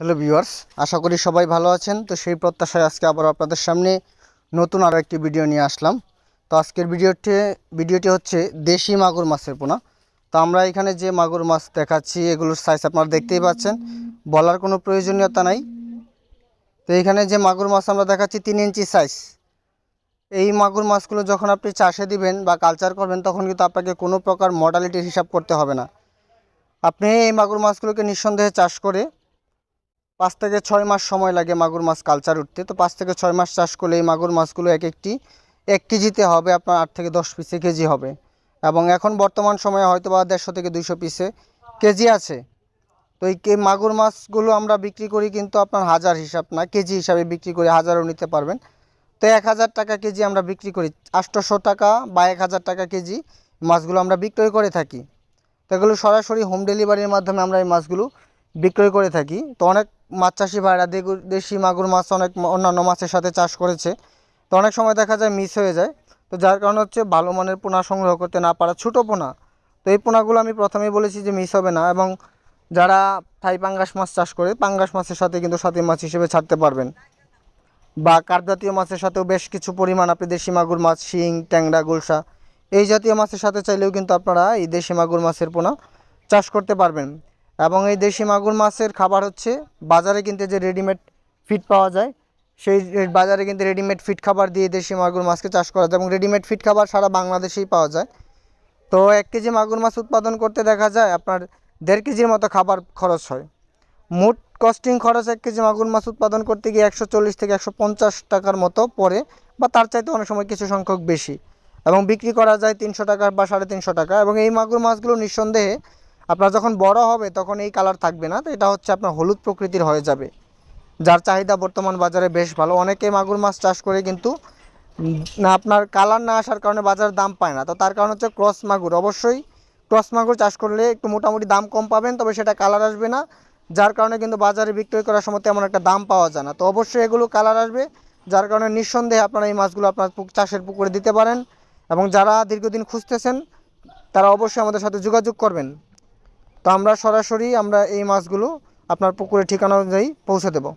Hello viewers, আশা করি সবাই ভালো আছেন। তো সেই প্রত্যাশায় আজকে আবার আপনাদের সামনে নতুন আরও একটি ভিডিও নিয়ে আসলাম। তো আজকের ভিডিওটি ভিডিওটি হচ্ছে দেশি মাগুর মাছের পোনা। তো আমরা এখানে যে মাগুর মাছ দেখাচ্ছি, এগুলোর সাইজ আপনারা দেখতেই পাচ্ছেন। বলার কোনো প্রয়োজনীয়তা নাই। তো এখানে যে মাগুর মাছ আমরা দেখাচ্ছি, তিন ইঞ্চি সাইজ এই মাগুর মাছগুলো যখন আপনি চাষে দিবেন বা কালচার করবেন, তখন কিন্তু আপনাকে কোনো প্রকার মডালিটির হিসাব করতে হবে না। আপনি এই মাগুর মাছগুলোকে নিঃসন্দেহে চাষ করে পাঁচ থেকে ছয় মাস সময় লাগে মাগুর মাছ কালচার উঠতে। তো পাঁচ থেকে ছয় মাস চাষ করলে এই মাগুর মাছগুলো এক একটি, এক কেজিতে হবে আপনার আট থেকে দশ পিসে কেজি হবে। এবং এখন বর্তমান সময়ে হয়তো বা দেড়শো থেকে দুইশো পিসে কেজি আছে। তো এই মাগুর মাছগুলো আমরা বিক্রি করি কিন্তু আপনার হাজার হিসাব না, কেজি হিসাবে বিক্রি করি হাজারও নিতে পারবেন। তো এক হাজার টাকা কেজি আমরা বিক্রি করি আটশোশো টাকা বা এক হাজার টাকা কেজি মাছগুলো আমরা বিক্রয় করে থাকি। তো এগুলো সরাসরি হোম ডেলিভারির মাধ্যমে আমরা এই মাছগুলো বিক্রয় করে থাকি। তো অনেক মাছ চাষি ভাইরা দেশি মাগুর মাছ অনেক অন্যান্য মাছের সাথে চাষ করেছে। তো অনেক সময় দেখা যায় মিস হয়ে যায়। তো যার কারণে হচ্ছে ভালো মানের পোনা সংগ্রহ করতে না পারা ছোটো পোনা। তো এই পোনাগুলো আমি প্রথমেই বলেছি যে মিস হবে না এবং যারা থাই পাঙ্গাস মাছ চাষ করে, পাঙ্গাস মাছের সাথে কিন্তু সাথী মাছ হিসেবে ছাড়তে পারবেন। বা কার্প জাতীয় মাছের সাথেও বেশ কিছু পরিমাণ আপনি দেশি মাগুর মাছ, শিং, ট্যাংরা, গুলশা এই জাতীয় মাছের সাথে চাইলেও কিন্তু আপনারা এই দেশি মাগুর মাছের পোনা চাষ করতে পারবেন। এবং এই দেশি মাগুর মাছের খাবার হচ্ছে, বাজারে কিনতে যে রেডিমেড ফিড পাওয়া যায়, সেই বাজারে কিন্তু রেডিমেড ফিড খাবার দিয়ে দেশি মাগুর মাছকে চাষ করা যায় এবং রেডিমেড ফিড খাবার সারা বাংলাদেশেই পাওয়া যায়। তো এক কেজি মাগুর মাছ উৎপাদন করতে দেখা যায়, আপনার দেড় কেজির মতো খাবার খরচ হয়। মোট কস্টিং খরচ এক কেজি মাগুর মাছ উৎপাদন করতে গিয়ে একশো চল্লিশ থেকে একশো পঞ্চাশ টাকার মতো পড়ে, বা তার চাইতে অনেক সময় কিছু সংখ্যক বেশি। এবং বিক্রি করা যায় তিনশো টাকা বা সাড়ে তিনশো টাকা, এবং এই মাগুর মাছগুলো নিঃসন্দেহে আপনার যখন বড় হবে তখন এই কালার থাকবে না, তো এটা হচ্ছে আপনার হলুদ প্রকৃতির হয়ে যাবে। যার চাহিদা বর্তমান বাজারে বেশ ভালো। অনেকে মাগুর মাছ চাষ করে কিন্তু না, আপনার কালার না আসার কারণে বাজার দাম পায় না। তো তার কারণ হচ্ছে ক্রস মাগুর। অবশ্যই ক্রস মাগুর চাষ করলে একটু মোটামুটি দাম কম পাবেন, তবে সেটা কালার আসবে না। যার কারণে কিন্তু বাজারে বিক্রয় করার সময় তেমন একটা দাম পাওয়া যায় না। তো অবশ্যই এগুলো কালার আসবে, যার কারণে নিঃসন্দেহে আপনারা এই মাছগুলো আপনার চাষের পুকুরে দিতে পারেন। এবং যারা দীর্ঘদিন খুঁজতেছেন, তারা অবশ্যই আমাদের সাথে যোগাযোগ করবেন। তো আমরা সরাসরি আমরা এই মাছগুলো আপনার পুকুরের ঠিকানা অনুযায়ী পৌঁছে দেবো।